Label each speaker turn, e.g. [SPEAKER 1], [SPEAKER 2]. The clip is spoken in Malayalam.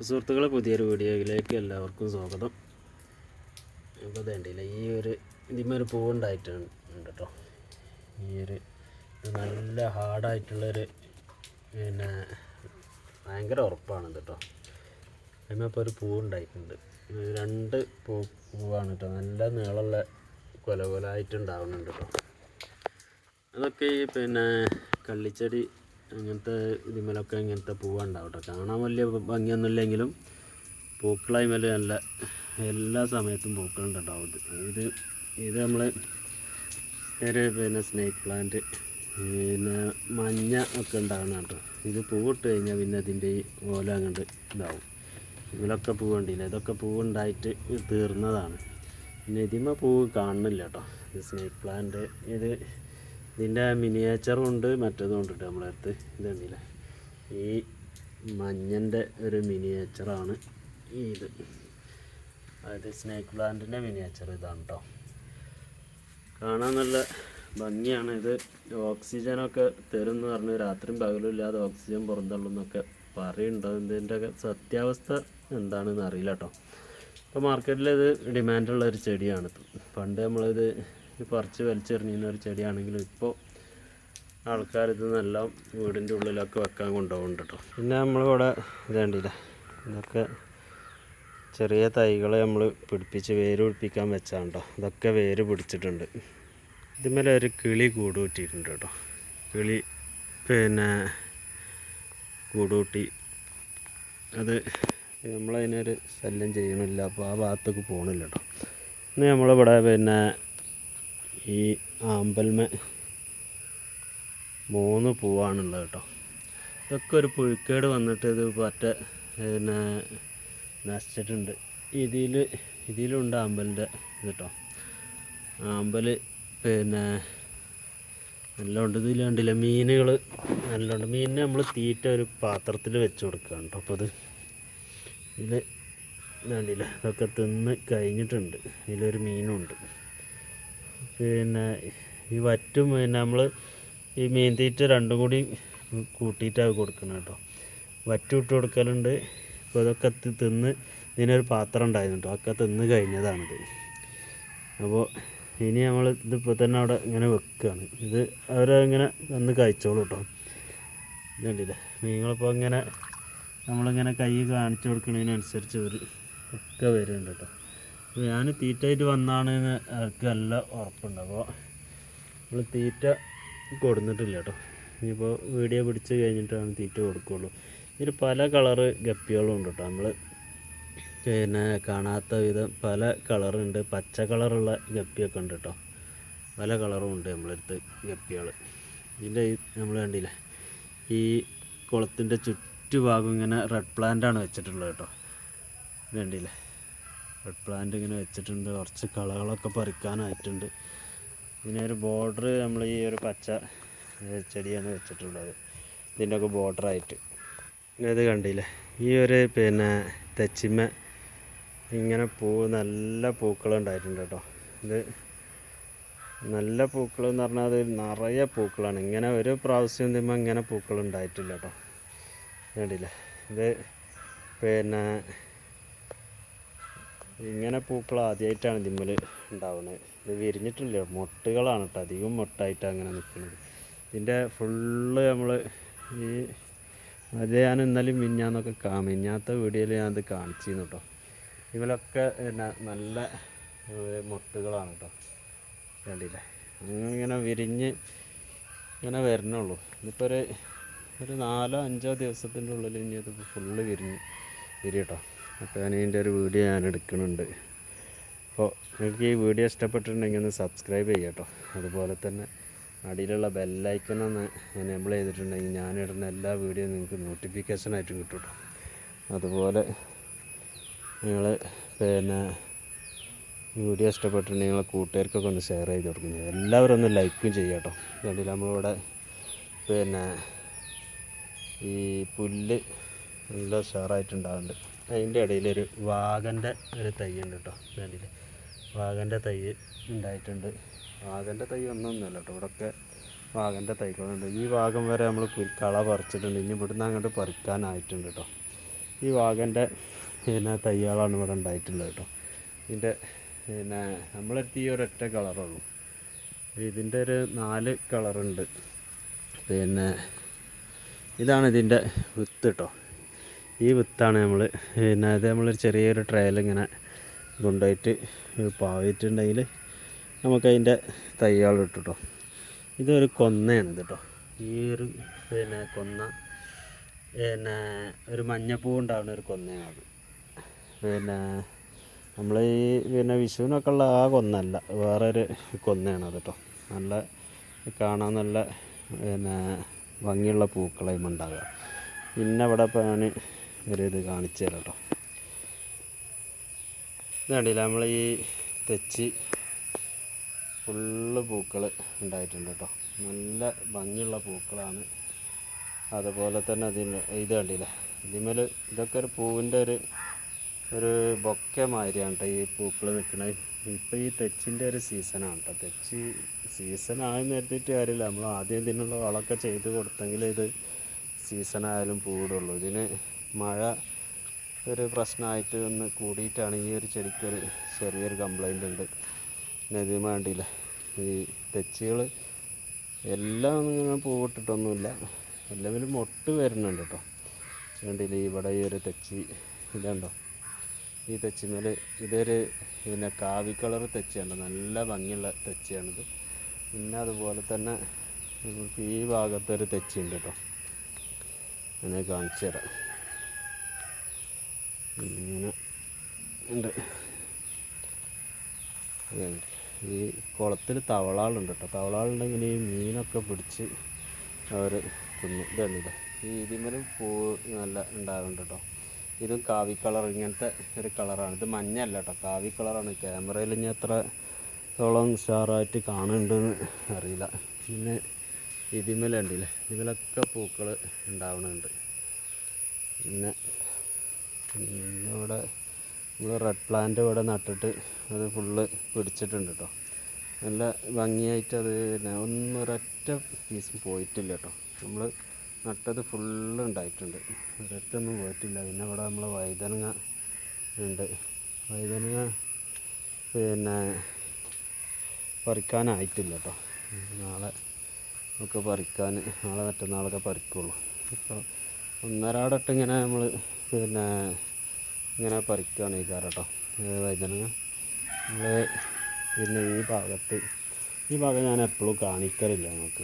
[SPEAKER 1] സുഹൃത്തുക്കളെ പുതിയൊരു വീഡിയോയിലേക്ക് എല്ലാവർക്കും സ്വാഗതം. അപ്പോൾ വേണ്ടിയില്ല ഈ ഒരു ഇതിന്മേൽ ഒരു പൂവുണ്ടായിട്ടുണ്ട് കേട്ടോ ഈ ഒരു നല്ല ഹാർഡായിട്ടുള്ളൊരു പിന്നെ ഭയങ്കര ഉറപ്പാണ് കേട്ടോ അതിന്മേൽ ഇപ്പോൾ ഒരു പൂവുണ്ടായിട്ടുണ്ട് രണ്ട് പൂ പൂവാണ് കേട്ടോ നല്ല നീളമുള്ള കൊല കൊലായിട്ടുണ്ടാവുന്നുണ്ട് കേട്ടോ അതൊക്കെ ഈ പിന്നെ കള്ളിച്ചെടി അങ്ങനത്തെ ഇതിമേലൊക്കെ ഇങ്ങനത്തെ പൂവുണ്ടാവും കേട്ടോ കാണാൻ വലിയ ഭംഗിയൊന്നുമില്ലെങ്കിലും പൂക്കളായി മേലെ നല്ല എല്ലാ സമയത്തും പൂക്കളുണ്ട് കേട്ടോ ഇത് ഇത് നമ്മൾ ഒരു പിന്നെ സ്നേക്ക് പ്ലാന്റ് പിന്നെ മഞ്ഞ ഒക്കെ ഉണ്ടാവണം കേട്ടോ ഇത് പൂവിട്ട് കഴിഞ്ഞാൽ പിന്നെ അതിന്റെ ഈ ഓല അങ്ങോട്ട് ഇതാവും. ഇതിലൊക്കെ പൂവ് ഉണ്ടല്ലോ ഇതൊക്കെ പൂവുണ്ടായിട്ട് തീർന്നതാണ്. പിന്നെ ഇതിമ്മ പൂവ് കാണുന്നില്ല കേട്ടോ ഇത് സ്നേക്ക് പ്ലാന്റ് ഇത് ഇതിന്റെ മിനിയേച്ചറും ഉണ്ട് മറ്റേതും ഉണ്ട് കേട്ടോ നമ്മുടെ അടുത്ത് ഇതുണ്ടല്ലേ ഈ മഞ്ഞന്റെ ഒരു മിനിയേച്ചറാണ് ഈ ഇത്. അതായത് സ്നേക്ക് പ്ലാന്റിന്റെ മിനിയേച്ചർ ഇതാണ് കേട്ടോ കാണാൻ നല്ല ഭംഗിയാണ് ഇത്. ഓക്സിജനൊക്കെ തരും എന്ന് പറഞ്ഞു രാത്രിയും പകലും ഇല്ലാതെ ഓക്സിജൻ പുറന്തള്ളുന്നൊക്കെ പറയുന്നുണ്ടോ ഇതിന്റെയൊക്കെ സത്യാവസ്ഥ എന്താണെന്ന് അറിയില്ല കേട്ടോ ഇപ്പോൾ മാർക്കറ്റിൽ ഇത് ഡിമാൻഡുള്ള ഒരു ചെടിയാണ്. പണ്ട് നമ്മളിത് പറിച്ച് വലിച്ചെറിഞ്ഞിരുന്ന ഒരു ചെടിയാണെങ്കിലും ഇപ്പോൾ ആൾക്കാർ ഇത് നല്ല വീടിന്റെ ഉള്ളിലൊക്കെ വെക്കാൻ കൊണ്ടുപോകുന്നുണ്ട് കേട്ടോ പിന്നെ നമ്മളിവിടെ ഇതേണ്ടില്ല ഇതൊക്കെ ചെറിയ തൈകൾ നമ്മൾ പിടിപ്പിച്ച് വേര് പിടിപ്പിക്കാൻ വെച്ചാണ് കേട്ടോ ഇതൊക്കെ വേര് പിടിച്ചിട്ടുണ്ട്. ഇതുമേലെ ഒരു കിളി കൂടുകൂട്ടിയിട്ടുണ്ട് കേട്ടോ കിളി പിന്നെ കൂടുകൂട്ടി അത് നമ്മളതിനൊരു ശല്യം ചെയ്യണില്ല. അപ്പോൾ ആ ഭാഗത്തേക്ക് പോകണില്ല കേട്ടോ ഇന്ന് നമ്മളിവിടെ പിന്നെ ഈ ആമ്പൽമേ മൂന്ന് പൂവാണുള്ളത് കേട്ടോ. ഇതൊക്കെ ഒരു പുഴുക്കേട് വന്നിട്ട് ഇത് പറ്റ പിന്നെ നശിച്ചിട്ടുണ്ട്. ഇതിൽ ഇതിലുണ്ട് ആമ്പലിന്റെ ഇത് കേട്ടോ. ആമ്പൽ പിന്നെ നല്ലോണ്ട് ഇതിൽ കണ്ടില്ല മീനുകൾ നല്ലോണ്ട് മീനിനെ നമ്മൾ തീറ്റ ഒരു പാത്രത്തിൽ വെച്ച് കൊടുക്കുകയാണ് കേട്ടോ. അപ്പോൾ അത് ഇതിൽ കണ്ടില്ല ഇതൊക്കെ തിന്ന് കഴിഞ്ഞിട്ടുണ്ട്. ഇതിലൊരു മീനുണ്ട്. പിന്നെ ഈ വറ്റും പിന്നെ നമ്മൾ ഈ മീൻ തീറ്റ രണ്ടും കൂടി കൂട്ടിയിട്ടാണ് കൊടുക്കുന്നത് കേട്ടോ. വറ്റും ഇട്ട് കൊടുക്കലുണ്ട്. ഇപ്പോൾ ഇതൊക്കെ തിന്ന് ഇതിനൊരു പാത്രം ഉണ്ടായിരുന്നു കേട്ടോ. ഒക്കെ തിന്ന് കഴിഞ്ഞതാണിത്. അപ്പോൾ ഇനി നമ്മൾ ഇതിപ്പോൾ തന്നെ അവിടെ ഇങ്ങനെ വെക്കുകയാണ് ഇത് അവരങ്ങനെ വന്ന് കഴിച്ചോളൂ കേട്ടോ. ഇതുണ്ടല്ലേ? മീനുകളിപ്പോൾ ഇങ്ങനെ നമ്മളിങ്ങനെ കൈ കാണിച്ചു കൊടുക്കുന്നതിനനുസരിച്ച് ഒരു ഒക്കെ വരുന്നുണ്ട് കേട്ടോ. അപ്പോൾ ഞാൻ തീറ്റയായിട്ട് വന്നാണെന്ന് അവർക്ക് നല്ല ഉറപ്പുണ്ട്. അപ്പോൾ നമ്മൾ തീറ്റ കൊടുത്തിട്ടില്ല കേട്ടോ. ഇനിയിപ്പോൾ വീഡിയോ പിടിച്ച് കഴിഞ്ഞിട്ടാണ് തീറ്റ കൊടുക്കുകയുള്ളൂ ഇതിൽ പല കളറ് ഗപ്പികളും ഉണ്ട് കേട്ടോ. നമ്മൾ പിന്നെ കാണാത്ത വിധം പല കളറുണ്ട്. പച്ച കളറുള്ള ഗപ്പിയൊക്കെ ഉണ്ട് കേട്ടോ. പല കളറും ഉണ്ട് നമ്മളടുത്ത് ഗപ്പികൾ ഇതിന്റെ നമ്മൾ കണ്ടില്ലേ ഈ കുളത്തിന്റെ ചുറ്റുഭാഗം ഇങ്ങനെ റെഡ് പ്ലാന്റാണ് വെച്ചിട്ടുള്ളത് കേട്ടോ. ഇത് കണ്ടില്ലേ? റെഡ് പ്ലാന്റ് ഇങ്ങനെ വെച്ചിട്ടുണ്ട്. കുറച്ച് കളകളൊക്കെ പറിക്കാനായിട്ടുണ്ട്. പിന്നെ ഒരു ബോർഡർ നമ്മൾ ഈ ഒരു പച്ച ചെടിയാണ് വെച്ചിട്ടുള്ളത്. ഇതിന്റെയൊക്കെ ബോർഡറായിട്ട് ഇത് കണ്ടില്ലേ? ഈ ഒരു പിന്നെ തെച്ചിമ്മ ഇങ്ങനെ പൂ നല്ല പൂക്കളുണ്ടായിട്ടുണ്ട് കേട്ടോ. ഇത് നല്ല പൂക്കൾ എന്ന് പറഞ്ഞാൽ അത് നിറയെ പൂക്കളാണ്. ഇങ്ങനെ ഒരു പ്രാവശ്യം തിമ്മ ഇങ്ങനെ പൂക്കൾ ഉണ്ടായിട്ടില്ല കേട്ടോ. കണ്ടില്ലേ? ഇത് പിന്നെ ഇങ്ങനെ പൂക്കൾ ആദ്യമായിട്ടാണ് ഇതിമ്മൽ ഉണ്ടാവുന്നത് ഇത് വിരിഞ്ഞിട്ടില്ല. മൊട്ടുകളാണ് കേട്ടോ അധികം മൊട്ടായിട്ട് അങ്ങനെ നിൽക്കുന്നത് ഇതിന്റെ ഫുള്ള് നമ്മൾ ഈ അത് ഞാൻ ഇന്നലെ മിഞ്ഞാന്നൊക്കെ കാ മിഞ്ഞാത്ത വീഡിയോയിൽ ഞാനത് കാണിച്ചിരുന്നു കേട്ടോ ഇവലൊക്കെ പിന്നെ നല്ല മൊട്ടുകളാണ് കേട്ടോ കണ്ടില്ലേ? അങ്ങനെ വിരിഞ്ഞ് ഇങ്ങനെ വരണുള്ളൂ. ഇതിപ്പോൾ ഒരു ഒരു നാലോ അഞ്ചോ ദിവസത്തിന്റെ ഉള്ളിൽ ഇനി അത് ഫുള്ള് വിരിഞ്ഞ് വിരി കേട്ടോ അപ്പോൾ ഞാൻ ഇതിന്റെ ഒരു വീഡിയോ ഞാൻ എടുക്കുന്നുണ്ട്. അപ്പോൾ നിങ്ങൾക്ക് ഈ വീഡിയോ ഇഷ്ടപ്പെട്ടിട്ടുണ്ടെങ്കിൽ ഒന്ന് സബ്സ്ക്രൈബ് ചെയ്യുക കേട്ടോ അതുപോലെ തന്നെ അടിയിലുള്ള ബെല്ലൈക്കൺ ഒന്ന് എനേബിൾ ചെയ്തിട്ടുണ്ടെങ്കിൽ ഞാനിടുന്ന എല്ലാ വീഡിയോയും നിങ്ങൾക്ക് നോട്ടിഫിക്കേഷൻ ആയിട്ടും കിട്ടും കേട്ടോ അതുപോലെ നിങ്ങൾ പിന്നെ വീഡിയോ ഇഷ്ടപ്പെട്ടിട്ടുണ്ടെങ്കിൽ നിങ്ങളെ കൂട്ടുകാർക്കൊക്കെ ഒന്ന് ഷെയർ ചെയ്ത് കൊടുക്കുന്നത് എല്ലാവരും ഒന്ന് ലൈക്കും ചെയ്യുക കേട്ടോ കണ്ടില്ല നമ്മളിവിടെ പിന്നെ ഈ പുല്ല് നല്ല ഉഷാറായിട്ടുണ്ടാകുന്നുണ്ട് അതിന്റെ ഇടയിലൊരു വാഗന്റെ ഒരു തൈ ഉണ്ട് കേട്ടോ കണ്ടില്ലേ? വാഗന്റെ തൈ ഉണ്ടായിട്ടുണ്ട്. വാഗന്റെ തൈ ഒന്നൊന്നുമല്ല കേട്ടോ ഇവിടെയൊക്കെ വാഗന്റെ തൈകളുണ്ട്. ഈ വാഗം വരെ നമ്മൾ കള പറിച്ചിട്ടുണ്ട്. ഇനി ഇവിടുന്ന് അങ്ങോട്ട് പറിക്കാനായിട്ടുണ്ട് കേട്ടോ. ഈ വാഗന്റെ പിന്നെ തയ്യാളാണ് ഇവിടെ ഉണ്ടായിട്ടുള്ളത് കേട്ടോ. ഇതിന്റെ പിന്നെ നമ്മളെടുത്ത് ഈ ഒരൊറ്റ കളറുള്ളൂ. ഇതിന്റെ ഒരു നാല് കളറുണ്ട്. പിന്നെ ഇതാണ് ഇതിന്റെ വിത്ത് കേട്ടോ. ഈ വിത്താണ് നമ്മൾ പിന്നെ അത് നമ്മളൊരു ചെറിയൊരു ട്രയൽ ഇങ്ങനെ കൊണ്ടുപോയിട്ട് പാവിയിട്ടുണ്ടെങ്കിൽ നമുക്കതിന്റെ തയ്യാൾ കേട്ടോ ഇതൊരു കൊന്നയാണ് ഇത് കേട്ടോ ഈ ഒരു പിന്നെ കൊന്ന പിന്നെ ഒരു മഞ്ഞപ്പൂ ഉണ്ടാവുന്ന ഒരു കൊന്നയാണ് പിന്നെ നമ്മൾ ഈ പിന്നെ വിഷുവിനൊക്കെ ഉള്ള ആ കൊന്നല്ല ഒരു കൊന്നയാണ് അത് കേട്ടോ നല്ല കാണാൻ നല്ല പിന്നെ ഭംഗിയുള്ള പൂക്കളായും ഉണ്ടാകുക പിന്നെ ഇവിടെ ഞാൻ ഒരു ഇത് കാണിച്ചു തരാം കേട്ടോ ഇത് നമ്മൾ ഈ തെച്ചി ഫുള്ള് പൂക്കൾ ഉണ്ടായിട്ടുണ്ട് കേട്ടോ നല്ല ഭംഗിയുള്ള പൂക്കളാണ്. അതുപോലെ തന്നെ അതിന് ഇത് കണ്ടില്ലേ ഇതിമേൽ ഇതൊക്കെ ഒരു പൂവിന്റെ ഒരു ഒരു ബൊക്കെ മാതിരിയാണ് കേട്ടോ ഈ പൂക്കൾ നിൽക്കുന്നത് ഇപ്പോൾ ഈ തെച്ചിന്റെ ഒരു സീസണാണ് കേട്ടോ തെച്ചി സീസണായി നിർത്തിയിട്ട് കാര്യമില്ല. നമ്മൾ ആദ്യം ഇതിനുള്ള വളമൊക്കെ ചെയ്ത് കൊടുത്തെങ്കിൽ ഇത് സീസണായാലും പൂവിടുള്ളൂ. ഇതിന് മഴ ഒരു പ്രശ്നമായിട്ട് ഒന്ന് കൂടിയിട്ടാണ് ഈ ഒരു ചെടിക്കൊരു ചെറിയൊരു കംപ്ലൈന്റ് ഉണ്ട്. പിന്നെ വേണ്ടിയില്ല. ഈ തെച്ചികൾ എല്ലാം ഇങ്ങനെ പൂവിട്ടിട്ടൊന്നുമില്ല. എല്ലാവരും മൊട്ട് വരുന്നുണ്ട് കേട്ടോ. വേണ്ടിയില്ല ഇവിടെ ഈ ഒരു തെച്ചി ഇതുണ്ടോ? ഈ തെച്ചിമേൽ ഇതൊരു പിന്നെ കാവി കളർ തെച്ചിയാണ്. നല്ല ഭംഗിയുള്ള തെച്ചിയാണിത്. പിന്നെ അതുപോലെ തന്നെ ഈ ഭാഗത്തൊരു തെച്ചിയുണ്ട് കേട്ടോ. അങ്ങനെ കാണിച്ചു തരാം ഇങ്ങനെ ഉണ്ട്. ഈ കുളത്തിൽ തവളാളുണ്ട് കേട്ടോ. തവളാളുണ്ടെങ്കിൽ ഈ മീനൊക്കെ പിടിച്ച് അവർ തിന്നു. ഇതല്ലേ ഈ ഇതിമരം പൂ നല്ല ഉണ്ടാകുന്നുണ്ട് കേട്ടോ. ഇതും കാവി കളർ ഇങ്ങനത്തെ ഒരു കളറാണ്. ഇത് മഞ്ഞല്ല കേട്ടോ. കാവി കളറാണ്. ക്യാമറയിൽ ഇനി എത്ര ത്തോളം ഉഷാറായിട്ട് കാണുന്നുണ്ടെന്ന് അറിയില്ല. പിന്നെ ഇതിമലുണ്ടല്ലേ. ഇതിമേലൊക്കെ പൂക്കൾ ഉണ്ടാവണുണ്ട്. പിന്നെ പിന്നെ ഇവിടെ നമ്മൾ റെഡ് പ്ലാന്റ് ഇവിടെ നട്ടിട്ട് അത് ഫുള്ള് പിടിച്ചിട്ടുണ്ട് കേട്ടോ നല്ല ഭംഗിയായിട്ട് അത് പിന്നെ ഒന്നും ഒരൊറ്റ പീസും പോയിട്ടില്ല കേട്ടോ നമ്മൾ നട്ടത് ഫുള്ള് ഉണ്ടായിട്ടുണ്ട്. ഒരൊറ്റ ഒന്നും പോയിട്ടില്ല. പിന്നെ ഇവിടെ നമ്മൾ വൈതനങ്ങ ഉണ്ട്. വൈതനങ്ങ പിന്നെ പറിക്കാനായിട്ടില്ല കേട്ടോ നാളെ ഒക്കെ പറിക്കാൻ നാളെ മറ്റന്നാളൊക്കെ പറിക്കുള്ളൂ. അപ്പോൾ ഒന്നരാടട്ട് ഇങ്ങനെ നമ്മൾ പിന്നെ ഇങ്ങനെ പറിക്കുകയാണ് ഈ കാരട്ടോ വഴുതനങ്ങ നമ്മൾ പിന്നെ ഈ ഭാഗത്ത് ഈ ഭാഗം ഞാൻ എപ്പോഴും കാണിക്കലില്ല നമുക്ക്